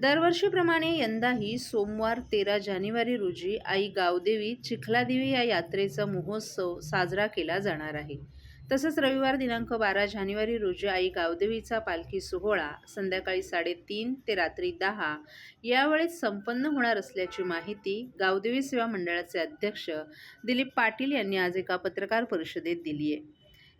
दरवर्षीप्रमाणे यंदाही सोमवार तेरा जानेवारी रोजी आई गावदेवी चिखलादेवी या यात्रेचा महोत्सव साजरा केला जाणार आहे. तसंच रविवार दिनांक बारा जानेवारी रोजी आई गावदेवीचा पालखी सोहळा संध्याकाळी साडेतीन ते रात्री दहा यावेळेत संपन्न होणार असल्याची माहिती गावदेवी सेवा मंडळाचे अध्यक्ष दिलीप पाटील यांनी आज एका पत्रकार परिषदेत दिली आहे.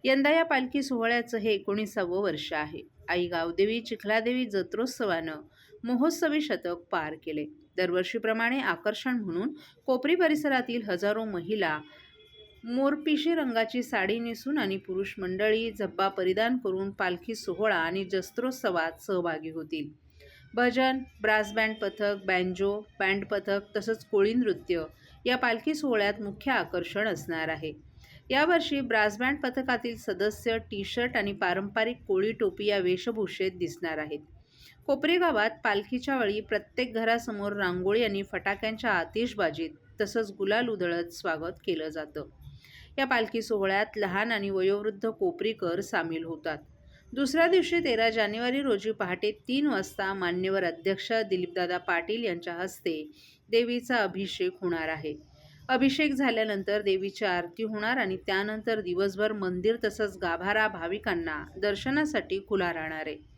यंदा या पालखी सोहळ्याचं हे एकोणीसावं वर्ष आहे. आई गावदेवी चिखलादेवी जत्रोत्सवानं महोत्सवी शतक पार केले. दरवर्षीप्रमाणे आकर्षण म्हणून कोपरी परिसरातील हजारो महिला मोरपिशी रंगाची साडी नेसून आणि पुरुष मंडळी झब्बा परिधान करून पालखी सोहळा आणि जस्त्रोत्सवात सहभागी होतील. भजन ब्रास बँड पथक बँजो बँड पथक तसंच कोळी नृत्य या पालखी सोहळ्यात मुख्य आकर्षण असणार आहे. यावर्षी ब्रास बँड पथकातील सदस्य टी शर्ट आणि पारंपरिक कोळी टोपी या वेशभूषेत दिसणार आहेत. कोपरे गावात पालखीच्या वेळी प्रत्येक घरासमोर रांगोळी आणि फटाक्यांच्या आतिषबाजीत तसंच गुलाल उधळत स्वागत केलं जातं. या पालखी सोहळ्यात लहान आणि वयोवृद्ध कोपरीकर सामील होतात. दुसऱ्या दिवशी तेरा जानेवारी रोजी पहाटे तीन वाजता मान्यवर अध्यक्ष दिलीपदादा पाटील यांच्या हस्ते देवीचा अभिषेक होणार आहे. अभिषेक झाल्यानंतर देवीची आरती होणार आणि त्यानंतर दिवसभर मंदिर तसंच गाभारा भाविकांना दर्शनासाठी खुला राहणार आहे.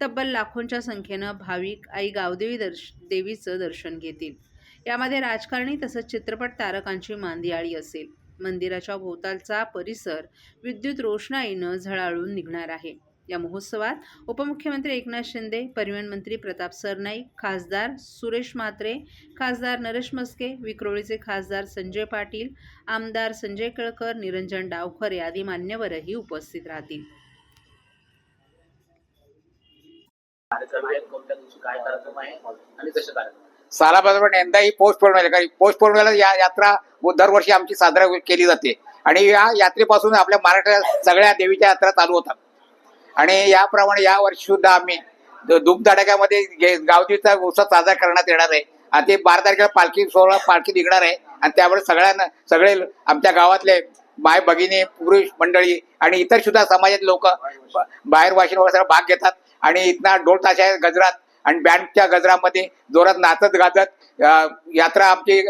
तब्बल लाखोंच्या संख्येनं भाविक आई गावदेवी दर्श देवीचं दर्शन घेतील. यामध्ये राजकारणी तसंच चित्रपट तारकांची मांदियाळी असेल. मंदिराच्या भोवतालचा परिसर विद्युत रोषणाईनं झळाळून निघणार आहे. या महोत्सवात उपमुख्यमंत्री एकनाथ शिंदे परिवहन मंत्री प्रताप सरनाईक खासदार सुरेश म्हात्रे खासदार नरेश मस्के विक्रोळीचे खासदार संजय पाटील आमदार संजय केळकर निरंजन डावखर आदी मान्यवरही उपस्थित राहतील. आहे? सालाबरोबर यंदाही पौष पौर्णिमेला कारण पौष पौर्णिमेला या यात्रा दरवर्षी आमची साजरा केली जाते. आणि या यात्रेपासून आपल्या महाराष्ट्रात सगळ्या देवीच्या यात्रा चालू होतात. आणि याप्रमाणे या वर्षी सुद्धा आम्ही धूपधडाक्यामध्ये गावदीचा गावदेवीचा उत्सव साजरा करण्यात येणार आहे. आणि ते बारा तारखेला पालखी सोहळा पालखी निघणार आहे. आणि त्यामुळे सगळ्यांना सगळे आमच्या गावातले माय भगिनी पुरुष मंडळी आणि इतर सुद्धा समाजात लोक बाहेर वाशिन वगैरे सगळं भाग घेतात. आणि इथना डोल ताशा गजरात आणि बँडच्या गजरामध्ये जोरात नाचत गाजत यात्रा आमची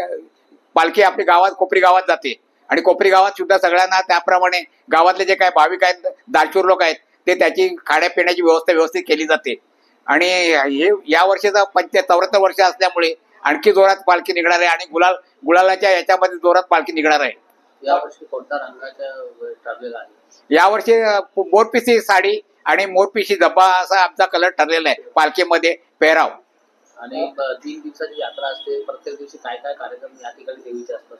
पालखी आपली गावात कोपरी गावात जाते. आणि कोपरी गावात सुद्धा सगळ्यांना त्याप्रमाणे गावातले जे काही भाविक आहेत दालचूर लोक आहेत ते त्याची खाण्यापिण्याची व्यवस्था व्यवस्थित केली जाते. आणि हे या वर्षीचा पंच चौऱ्याहत्तर वर्ष असल्यामुळे आणखी जोरात पालखी निघणार आहे आणि गुलाल गुलालाच्या याच्यामध्ये जोरात पालखी निघणार आहे. यावर्षी कोणत्या रंगाच्या यावर्षी अं, मोरपिसी साडी आणि मोरपिशी धब्बा असा आमचा कलर ठरलेला आहे. पालखीमध्ये पेहराव. आणि तीन दिवसाची यात्रा असते. प्रत्येक दिवशी काय काय कार्यक्रम या ठिकाणी देवीचे असतात?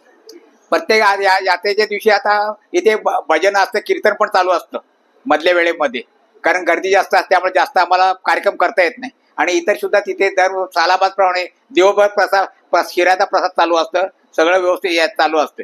प्रत्येक या यात्रेच्या दिवशी आता इथे भजन असतं कीर्तन पण चालू असतं मधल्या वेळेमध्ये. कारण गर्दी जास्त असते त्यामुळे जास्त आम्हाला कार्यक्रम करता येत नाही. आणि इतर सुद्धा तिथे दर सालाबादप्रमाणे दिवसभर प्रसाद प्र- शिऱ्याचा प्रसाद चालू असतं. सगळं व्यवस्थित चालू असते.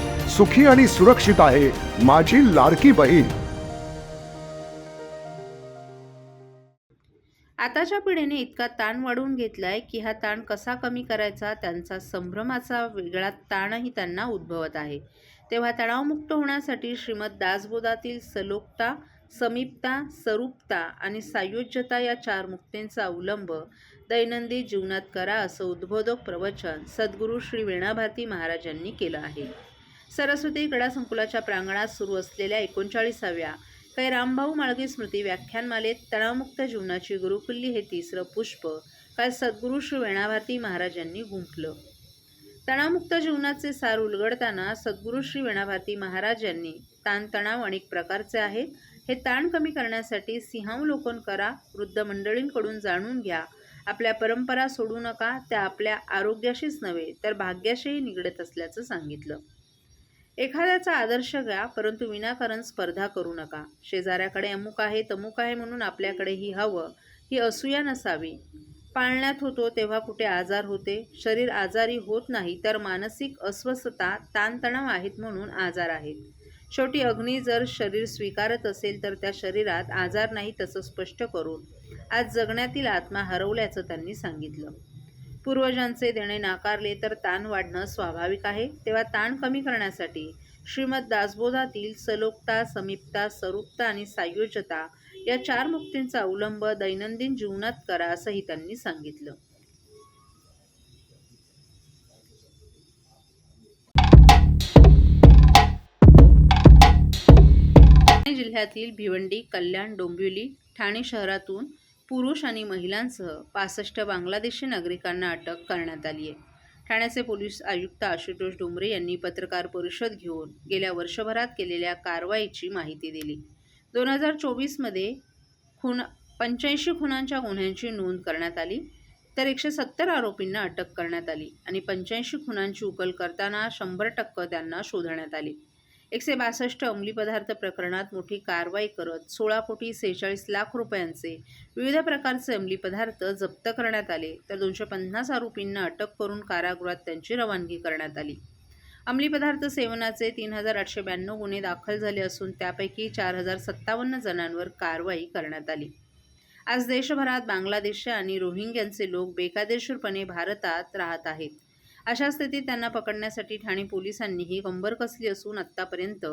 सुखी आणि सुरक्षित आहे माझी लाडकी बहीण. आताच्या पिढीने इतका ताण वाढवून घेतलाय की हा ताण कसा कमी करायचा त्यांचा संभ्रमाचा वेगळा ताणही त्यांना उद्भवत आहे. तेव्हा तणावमुक्त होण्यासाठी श्रीमद दासबोधातील सलोकता समीपता सरूपता आणि सायोज्यता या चार मुक्तींचा अवलंब दैनंदिन जीवनात करा असं उद्बोधक प्रवचन सद्गुरू श्री वीणाभारती महाराजांनी केलं आहे. सरस्वती क्रीडा संकुलाच्या प्रांगणात सुरू असलेल्या एकोणचाळीसाव्या काही रामभाऊ माळगे स्मृती व्याख्यानमालेत तणावमुक्त जीवनाची गुरुकुल्ली हे तिसरं पुष्प काल सद्गुरू श्री वेणाभारती महाराजांनी गुंफलं. तणावमुक्त जीवनाचे सार उलगडताना सद्गुरू श्री वेणाभारती महाराज यांनी ताणतणाव अनेक प्रकारचे आहेत. हे ताण कमी करण्यासाठी सिंहावलोकन करा वृद्ध मंडळींकडून जाणून घ्या. आपल्या परंपरा सोडू नका त्या आपल्या आरोग्याशीच नव्हे तर भाग्याशीही निगडत असल्याचं सांगितलं. एखाद्याचा आदर्श घ्या परंतु विनाकारण स्पर्धा करू नका. शेजाऱ्याकडे अमुक आहे तमुक आहे म्हणून आपल्याकडेही हवं ही असूया नसावी. पाळण्यात होतो तेव्हा कुठे आजार होते. शरीर आजारी होत नाही तर मानसिक अस्वस्थता ताणतणाव आहेत म्हणून आजार आहेत. शेवटी अग्नी जर शरीर स्वीकारत असेल तर त्या शरीरात आजार नाही तसं स्पष्ट करून. आज जगण्यातील आत्मा हरवल्याचं त्यांनी सांगितलं. पूर्वजांचे देणे नाकारले तर ताण वाढणं स्वाभाविक आहे. तेव्हा ताण कमी करण्यासाठी श्रीमद दासबोधातील सलोकता समीपता सरूपता आणि सायोजता या चार मुक्तींचा अवलंब दैनंदिन जीवनात करा असंही त्यांनी सांगितलं. ठाणे जिल्ह्यातील भिवंडी कल्याण डोंबिवली ठाणे शहरातून पुरुष आणि महिलांसह पासष्ट बांगलादेशी नागरिकांना अटक करण्यात आली आहे. ठाण्याचे पोलीस आयुक्त आशुतोष डोंबरे यांनी पत्रकार परिषद घेऊन गेल्या वर्षभरात केलेल्या कारवाईची माहिती दिली. दोन हजार चोवीसमध्ये खून पंच्याऐंशी खुनांच्या गुन्ह्यांची नोंद करण्यात आली तर एकशे सत्तर आरोपींना अटक करण्यात आली आणि पंच्याऐंशी खुनांची उकल करताना शंभर टक्के त्यांना शोधण्यात आली. एकशे बासष्ट अंमली पदार्थ प्रकरणात मोठी कारवाई करत सोळा कोटी सेहेचाळीस लाख रुपयांचे विविध प्रकारचे अंमली पदार्थ जप्त करण्यात आले. तर दोनशे पन्नास आरोपींना अटक करून कारागृहात त्यांची रवानगी करण्यात आली. अंमली पदार्थ सेवनाचे तीन हजार आठशे ब्याण्णव गुन्हे दाखल झाले असून त्यापैकी चार हजार सत्तावन्न जणांवर कारवाई करण्यात आली. आज देशभरात बांगलादेश आणि रोहिंग्यांचे लोक बेकायदेशीरपणे भारतात राहत आहेत. अशा स्थितीत त्यांना पकडण्यासाठी ठाणे पोलिसांनी ही कंबर कसली असून आत्तापर्यंत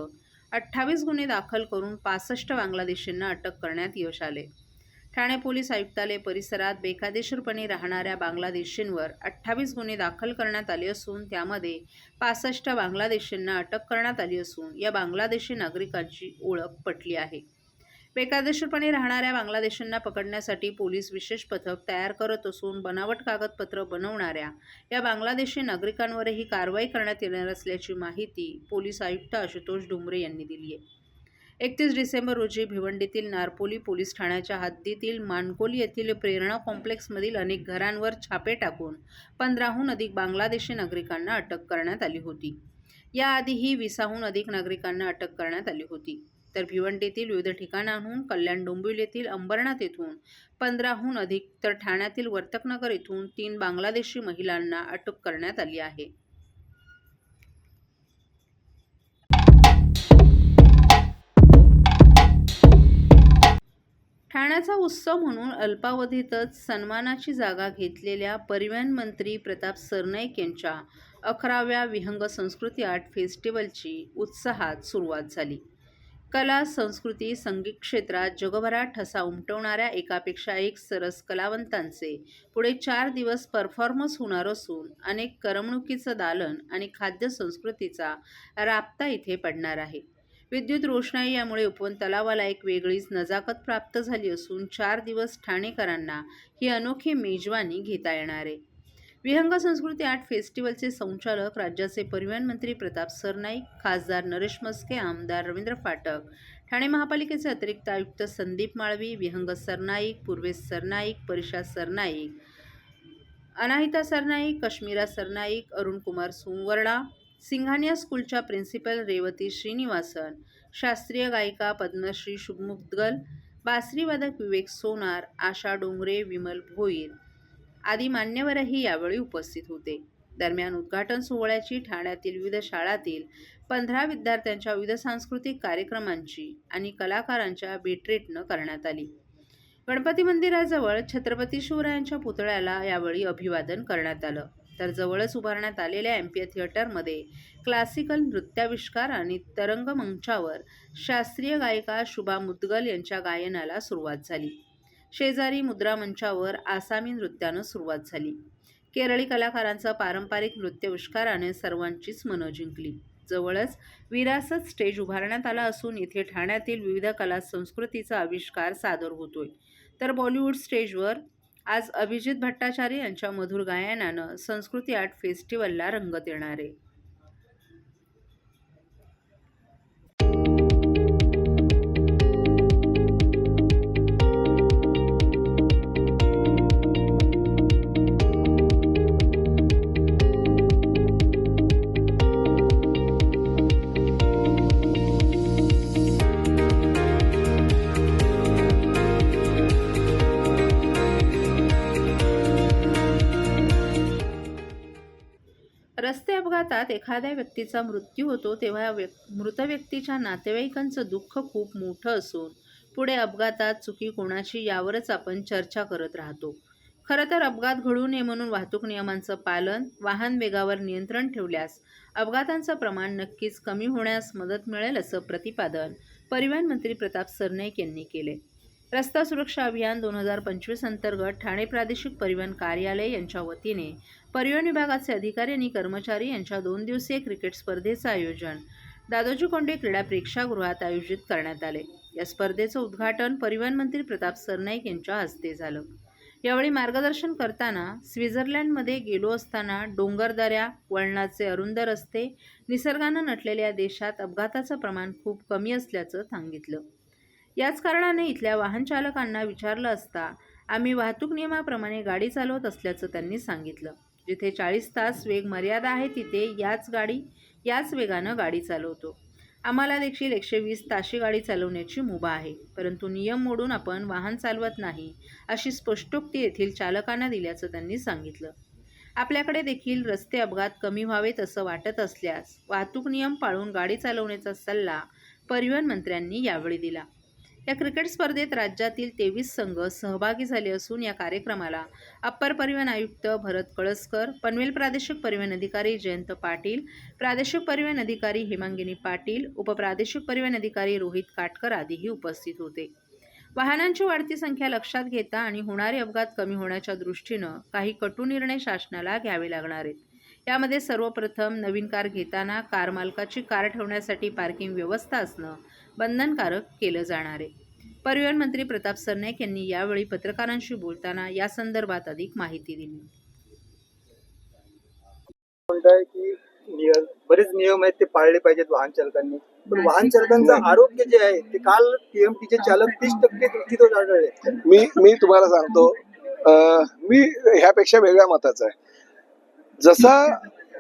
अठ्ठावीस गुन्हे दाखल करून पासष्ट बांगलादेशींना अटक करण्यात यश आले. ठाणे पोलीस आयुक्तालय परिसरात बेकायदेशीरपणे राहणाऱ्या बांगलादेशींवर अठ्ठावीस गुन्हे दाखल करण्यात आले असून त्यामध्ये पासष्ट बांगलादेशींना अटक करण्यात आली असून या बांगलादेशी नागरिकांची ओळख पटली आहे. बेकायदेशीरपणे राहणाऱ्या बांगलादेशांना पकडण्यासाठी पोलीस विशेष पथक तयार करत असून बनावट कागदपत्र बनवणाऱ्या या बांगलादेशी नागरिकांवरही कारवाई करण्यात येणार असल्याची माहिती पोलीस आयुक्त आशुतोष डुमरे यांनी दिली आहे. एकतीस डिसेंबर रोजी भिवंडीतील नारपोली पोलीस ठाण्याच्या हद्दीतील मानकोली येथील प्रेरणा कॉम्प्लेक्समधील अनेक घरांवर छापे टाकून पंधराहून अधिक बांगलादेशी नागरिकांना अटक करण्यात आली होती. याआधीही विसाहून अधिक नागरिकांना अटक करण्यात आली होती. तर भिवंडीतील विविध ठिकाणांहून कल्याण डोंबिवली येथील अंबरनाथ येथून पंधराहून अधिक तर ठाण्यातील वर्तकनगर येथून तीन बांगलादेशी महिलांना अटक करण्यात आली आहे. ठाण्याचा उत्सव म्हणून अल्पावधीतच सन्मानाची जागा घेतलेल्या परिवहन मंत्री प्रताप सरनाईक यांच्या अकराव्या विहंग संस्कृती आर्ट फेस्टिवलची उत्साहात सुरुवात झाली. कला संस्कृती संगीत क्षेत्रात जगभरात ठसा उमटवणाऱ्या एकापेक्षा एक सरस कलावंतांचे पुढे चार दिवस परफॉर्मन्स होणार असून अनेक करमणुकीचं दालन आणि खाद्य संस्कृतीचा राबता इथे पडणार आहे. विद्युत रोषणाई यामुळे उपवन तलावाला एक वेगळीच नजाकत प्राप्त झाली असून चार दिवस ठाणेकरांना ही अनोखी मेजवानी घेता येणार आहे. विहंग संस्कृती आर्ट फेस्टिवलचे संचालक राज्याचे परिवहन मंत्री प्रताप सरनाईक खासदार नरेश मस्के आमदार रवींद्र फाटक ठाणे महापालिकेचे अतिरिक्त आयुक्त संदीप माळवी विहंग सरनाईक पूर्वेश सरनाईक परिषा सरनाईक अनाहिता सरनाईक कश्मीरा सरनाईक अरुणकुमार सुवर्णा सिंघानिया स्कूलच्या प्रिन्सिपल रेवती श्रीनिवासन शास्त्रीय गायिका पद्मश्री शुभमुद्गल बासरीवादक विवेक सोनार आशा डोंगरे विमल भोईर आदी मान्यवरही यावेळी उपस्थित होते. दरम्यान उद्घाटन सोहळ्याची ठाण्यातील विविध शाळातील पंधरा विद्यार्थ्यांच्या विविध सांस्कृतिक कार्यक्रमांची आणि कलाकारांच्या बेट्रेटनं करण्यात आली. गणपती मंदिराजवळ छत्रपती शिवरायांच्या पुतळ्याला यावेळी अभिवादन करण्यात आलं. तर जवळच उभारण्यात आलेल्या एम्पियर थिएटरमध्ये क्लासिकल नृत्याविष्कार आणि तरंग मंचावर शास्त्रीय गायिका शुभा मुद्गल यांच्या गायनाला सुरुवात झाली. शेजारी मुद्रा मंचावर आसामी नृत्यानं सुरुवात झाली. केरळी कलाकारांचा पारंपरिक नृत्यविष्काराने सर्वांचीच मनं जिंकली. जवळच विरासत स्टेज उभारण्यात आला असून इथे ठाण्यातील विविध कला संस्कृतीचा आविष्कार सादर होतोय. तर बॉलिवूड स्टेजवर आज अभिजित भट्टाचार्य यांच्या मधुर गायनानं संस्कृती आर्ट फेस्टिवलला रंगत येणार आहे. रस्ते अपघातात एखाद्या व्यक्तीचा मृत्यू होतो तेव्हा व्यक् मृत व्यक्तीच्या नातेवाईकांचं दुःख खूप मोठं असून पुढे अपघातात चुकी कोणाची यावरच आपण चर्चा करत राहतो. खरं तर अपघात घडू नये म्हणून वाहतूक नियमांचं पालन वाहन वेगावर नियंत्रण ठेवल्यास अपघातांचं प्रमाण नक्कीच कमी होण्यास मदत मिळेल असं प्रतिपादन परिवहन मंत्री प्रताप सरनाईक यांनी केले. रस्ता सुरक्षा अभियान दोन हजार पंचवीस अंतर्गत ठाणे प्रादेशिक परिवहन कार्यालय यांच्या वतीने परिवहन विभागाचे अधिकारी आणि कर्मचारी यांच्या दोन दिवसीय क्रिकेट स्पर्धेचं आयोजन दादोजी कोंडे क्रीडा प्रेक्षागृहात आयोजित करण्यात आले. या स्पर्धेचं उद्घाटन परिवहन मंत्री प्रताप सरनाईक यांच्या हस्ते झालं. यावेळी मार्गदर्शन करताना स्वित्झर्लंडमध्ये गेलो असताना डोंगरदऱ्या वळणाचे अरुंद रस्ते निसर्गानं नटलेल्या देशात अपघाताचं प्रमाण खूप कमी असल्याचं सांगितलं. याच कारणाने इथल्या वाहन चालकांना विचारलं असता आम्ही वाहतूक नियमाप्रमाणे गाडी चालवत असल्याचं त्यांनी सांगितलं. जिथे चाळीस तास वेग मर्यादा आहे तिथे याच गाडी याच वेगानं गाडी चालवतो. आम्हाला देखील एकशे वीस ताशी गाडी चालवण्याची मुभा आहे. परंतु नियम मोडून आपण वाहन चालवत नाही अशी स्पष्टोक्ती येथील चालकांना दिल्याचं त्यांनी सांगितलं. आपल्याकडे देखील रस्ते अपघात कमी व्हावेत असं वाटत असल्यास वाहतूक नियम पाळून गाडी चालवण्याचा सल्ला परिवहन मंत्र्यांनी यावेळी दिला. या क्रिकेट स्पर्धेत राज्यातील तेवीस संघ सहभागी झाले असून या कार्यक्रमाला अप्पर परिवहन आयुक्त भरत कळसकर पनवेल प्रादेशिक परिवहन अधिकारी जयंत पाटील प्रादेशिक परिवहन अधिकारी हेमांगिनी पाटील उपप्रादेशिक परिवहन अधिकारी रोहित काटकर आदीही उपस्थित होते. वाहनांची वाढती संख्या लक्षात घेता आणि होणारे अपघात कमी होण्याच्या दृष्टीनं काही कटू निर्णय शासनाला घ्यावे लागणार आहेत. यामध्ये सर्वप्रथम नवीन कार घेताना कार मालकाची कार ठेवण्यासाठी पार्किंग व्यवस्था असणं बंधनकारक केलं जाणार आहे. परिवहन मंत्री प्रताप सरनाईक यांनी यावेळी पत्रकारांशी बोलताना या संदर्भात अधिक माहिती दिली. म्हणताय की निय- बरेच नियम आहेत ते पाळले पाहिजेत वाहन चालकांनी. पण वाहन चालकांचं आरोग्य जे आहे ते काल टीएमटीचे चालक तीस टक्के त्रुटीदोष आढळले. मी मी तुम्हाला सांगतो अं, मी ह्यापेक्षा वेगळ्या मताचा आहे. जसा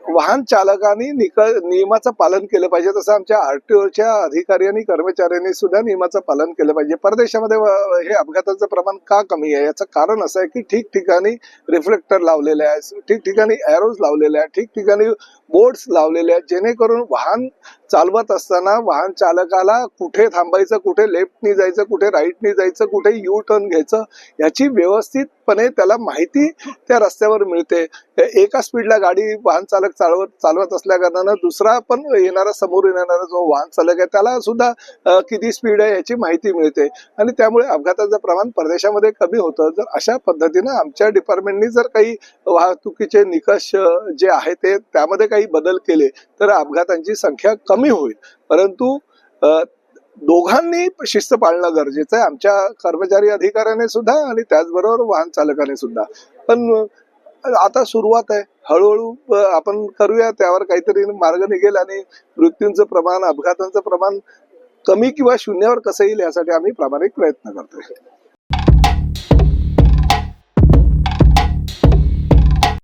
वाहन चालकांनी निकळ नियमाचं पालन केलं पाहिजे तसं आमच्या आरटीओच्या अधिकारी आणि कर्मचाऱ्यांनी सुद्धा नियमाचं पालन केलं पाहिजे. परदेशामध्ये हे अपघाताचं प्रमाण का कमी आहे? याचं कारण असं आहे की ठिकठिकाणी रिफ्लेक्टर लावलेले आहे ठिकठिकाणी एरोज लावलेले आहे ठिकठिकाणी बोर्ड्स लावलेले आहेत जेणेकरून वाहन चालवत असताना वाहन चालकाला कुठे थांबायचं कुठे लेफ्टनी जायचं कुठे राईटनी जायचं कुठे यू टर्न घ्यायचं याची व्यवस्थितपणे त्याला माहिती त्या रस्त्यावर मिळते. एका स्पीडला गाडी वाहन चालक चालवत चालवत असल्या दुसरा पण येणारा समोर येणारा जो वाहन चालक आहे त्याला सुद्धा किती स्पीड आहे याची माहिती मिळते. आणि त्यामुळे अपघाताचं प्रमाण परदेशामध्ये कमी होतं. जर अशा पद्धतीनं आमच्या डिपार्टमेंटनी जर काही वाहतुकीचे निकष जे आहे ते त्यामध्ये काही बदल केले तर अपघातांची संख्या कमी कमी होईल. परंतु दोघांनी शिस्त पाळणं गरजेचं आहे. आमच्या कर्मचारी अधिकाऱ्याने सुद्धा आणि त्याचबरोबर वाहन चालकाने सुद्धा. पण आता सुरुवात आहे. हळूहळू आपण करूया. त्यावर काहीतरी मार्ग निघेल आणि मृत्यूंचं प्रमाण अपघातांचं प्रमाण कमी किंवा शून्यावर कसं येईल यासाठी आम्ही प्रामाणिक प्रयत्न करतोय.